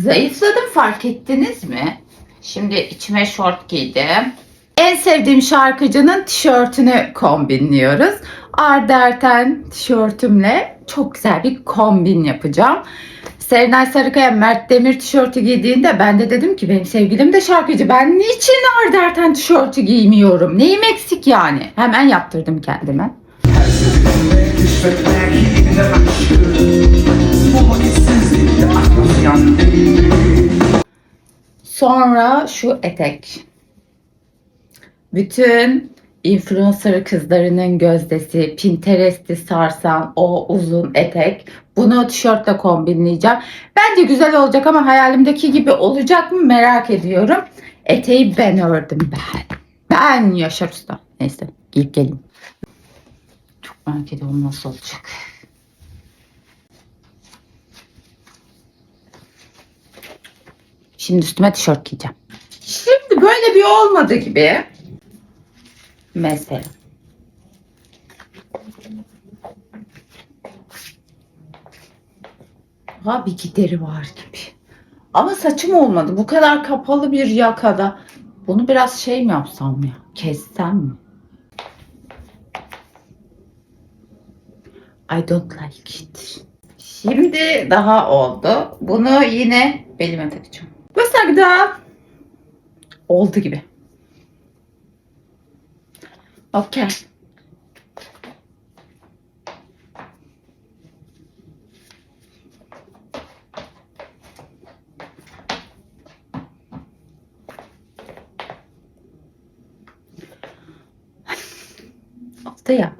Zayıfladım fark ettiniz mi? Şimdi içime şort giydim. En sevdiğim şarkıcının tişörtünü kombinliyoruz. Arda tişörtümle çok güzel bir kombin yapacağım. Serenay Sarıkaya Mert Demir tişörtü giydiğinde ben de dedim ki benim sevgilim de şarkıcı. Ben niçin Arda tişörtü giymiyorum? Neyim eksik yani? Hemen yaptırdım kendime. Sonra şu etek. Bütün influencer kızlarının gözdesi, Pinterest'i sarsan o uzun etek. Bunu tişörtle kombinleyeceğim. Bence güzel olacak ama hayalimdeki gibi olacak mı merak ediyorum. Eteği ben ördüm ben. Ben Yaşar Usta. Neyse giyip geleyim. Çok merak ediyorum nasıl olacak. Şimdi üstüme tişört giyeceğim. Şimdi böyle bir olmadı gibi. Mesela. Ha bir gideri var gibi. Ama saçım olmadı. Bu kadar kapalı bir yakada. Bunu biraz şey mi yapsam ya? Kessem mi? I don't like it. Şimdi daha oldu. Bunu yine belime takacağım. Sanki daha oldu gibi. Okey. Oldu ya.